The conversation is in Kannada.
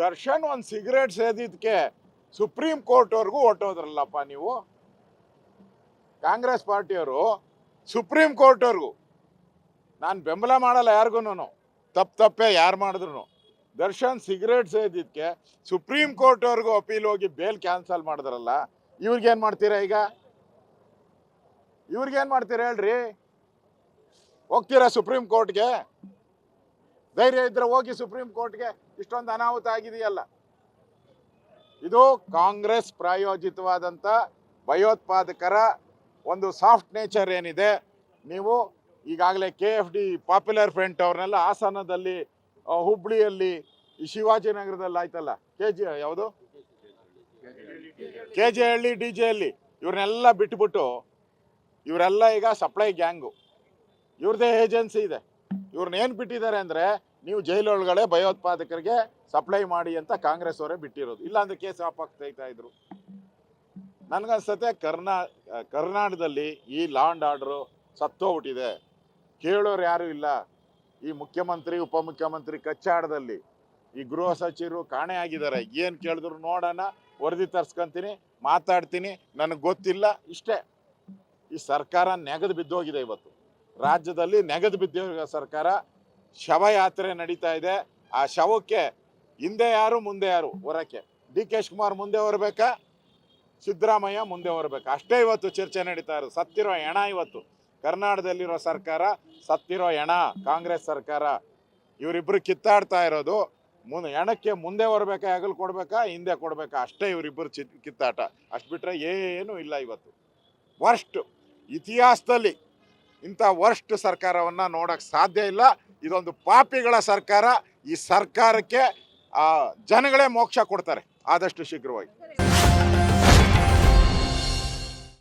ದರ್ಶನ್ ಒಂದು ಸಿಗರೇಟ್ ಸೇದಿದ್ಕೆ ಸುಪ್ರೀಂ ಕೋರ್ಟ್ವರೆಗೂ ಹೊಟ್ಟೋದ್ರಲ್ಲಪ್ಪ ನೀವು? ಕಾಂಗ್ರೆಸ್ ಪಾರ್ಟಿಯವರು ಸುಪ್ರೀಂ ಕೋರ್ಟ್ವರೆಗೂ. ನಾನು ಬೆಂಬಲ ಮಾಡಲ್ಲ ಯಾರಿಗೂ ತಪ್ಪು ತಪ್ಪೇ ಯಾರು ಮಾಡಿದ್ರು ದರ್ಶನ್ ಸಿಗರೇಟ್ ಸೇದಿದ್ಕೆ ಸುಪ್ರೀಂ ಕೋರ್ಟ್ವರೆಗೂ ಅಪೀಲ್ ಹೋಗಿ ಬೇಲ್ ಕ್ಯಾನ್ಸಲ್ ಮಾಡಿದ್ರಲ್ಲ, ಇವ್ರಿಗೇನು ಮಾಡ್ತೀರಾ ಈಗ? ಇವ್ರಿಗೇನು ಮಾಡ್ತೀರಾ ಹೇಳ್ರಿ? ಹೋಗ್ತೀರಾ ಸುಪ್ರೀಂ ಕೋರ್ಟ್ಗೆ? ಧೈರ್ಯ ಇದ್ರೆ ಹೋಗಿ ಸುಪ್ರೀಂ ಕೋರ್ಟ್ಗೆ, ಇಷ್ಟೊಂದು ಅನಾಹುತ ಆಗಿದೆಯಲ್ಲ. ಇದು ಕಾಂಗ್ರೆಸ್ ಪ್ರಾಯೋಜಿತವಾದಂಥ ಭಯೋತ್ಪಾದಕರ ಒಂದು ಸಾಫ್ಟ್ ನೇಚರ್ ಏನಿದೆ, ನೀವು ಈಗಾಗಲೇ K F D popular front ಅವ್ರನ್ನೆಲ್ಲ ಹಾಸನದಲ್ಲಿ ಹುಬ್ಳಿಯಲ್ಲಿ ಶಿವಾಜಿನಗರದಲ್ಲಿ ಆಯ್ತಲ್ಲ ಕೆ ಜಿ ಯಾವುದು? K J Halli, D J Halli, ಇವ್ರನ್ನೆಲ್ಲ ಬಿಟ್ಬಿಟ್ಟು, ಇವರೆಲ್ಲ ಈಗ ಸಪ್ಲೈ ಗ್ಯಾಂಗು. ಇವ್ರದ್ದೇ ಏಜೆನ್ಸಿ ಇದೆ. ಇವ್ರನ್ನ ಏನು ಬಿಟ್ಟಿದ್ದಾರೆ ಅಂದರೆ ನೀವು ಜೈಲೊಳಗಡೆ ಭಯೋತ್ಪಾದಕರಿಗೆ ಸಪ್ಲೈ ಮಾಡಿ ಅಂತ ಕಾಂಗ್ರೆಸ್ ಅವರೇ ಬಿಟ್ಟಿರೋದು ಇಲ್ಲಾಂದ್ರೆ ಕೇಸ್ ವಾಪಸ್ ತೆಗಿತಾ ಇದ್ರು. ನನಗನ್ಸತ್ತೆ ಕರ್ನಾ, ಕರ್ನಾಟಕದಲ್ಲಿ ಈ ಲಾಂಡ್ ಆರ್ಡ್ರು ಸತ್ತೋಗ್ಬಿಟ್ಟಿದೆ. ಕೇಳೋರು ಯಾರು ಇಲ್ಲ. ಈ ಮುಖ್ಯಮಂತ್ರಿ, ಉಪಮುಖ್ಯಮಂತ್ರಿ ಕಚ್ಚಾಡದಲ್ಲಿ ಈ ಗೃಹ ಸಚಿವರು ಕಾಣೆ ಆಗಿದ್ದಾರೆ. ಏನು ಕೇಳಿದ್ರು ನೋಡೋಣ, ವರದಿ ತರ್ಸ್ಕೊಂತೀನಿ, ಮಾತಾಡ್ತೀನಿ, ನನಗೆ ಗೊತ್ತಿಲ್ಲ, ಇಷ್ಟೇ. ಈ ಸರ್ಕಾರ ನೆಗೆದು ಬಿದ್ದೋಗಿದೆ ಇವತ್ತು. ರಾಜ್ಯದಲ್ಲಿ ನೆಗದು ಬಿದ್ದಿರೋ ಸರ್ಕಾರ ಶವಯಾತ್ರೆ ನಡೀತಾ ಇದೆ. ಆ ಶವಕ್ಕೆ ಹಿಂದೆ ಯಾರು, ಮುಂದೆ ಯಾರು? ಹೊರಕ್ಕೆ. ಡಿ ಕೆ ಶಿವಕುಮಾರ್ ಮುಂದೆ ಹೊರಬೇಕಾ? ಸಿದ್ದರಾಮಯ್ಯ ಮುಂದೆ ಹೊರಬೇಕಾ? ಅಷ್ಟೇ ಇವತ್ತು ಚರ್ಚೆ ನಡೀತಾ ಇರೋದು. ಸತ್ತಿರೋ ಹೆಣ ಇವತ್ತು. ಕರ್ನಾಟಕದಲ್ಲಿರೋ ಸರ್ಕಾರ ಸತ್ತಿರೋ ಹೆಣ, ಕಾಂಗ್ರೆಸ್ ಸರ್ಕಾರ. ಇವರಿಬ್ಬರು ಕಿತ್ತಾಡ್ತಾ ಇರೋದು. ಮುಂದೆ ಹೆಣಕ್ಕೆ ಮುಂದೆ ಬರಬೇಕಾ ಹಗಲು ಕೊಡಬೇಕಾ, ಹಿಂದೆ ಕೊಡಬೇಕಾ? ಅಷ್ಟೇ ಇವರಿಬ್ಬರು ಚಿ ಕಿತ್ತಾಟ. ಅಷ್ಟು ಬಿಟ್ಟರೆ ಏನೂ ಇಲ್ಲ ಇವತ್ತು. ವರ್ಸ್ಟ್ ಇತಿಹಾಸದಲ್ಲಿ ಇಂಥ ವರ್ಸ್ಟ್ ಸರ್ಕಾರವನ್ನು ನೋಡೋಕ್ಕೆ ಸಾಧ್ಯ ಇಲ್ಲ. ಇದೊಂದು ಪಾಪಿಗಳ ಸರ್ಕಾರ. ಈ ಸರ್ಕಾರಕ್ಕೆ ಜನಗಳೇ ಮೋಕ್ಷ ಕೊಡ್ತಾರೆ. ಆದಷ್ಟು ಶೀಘ್ರವಾಗಿ.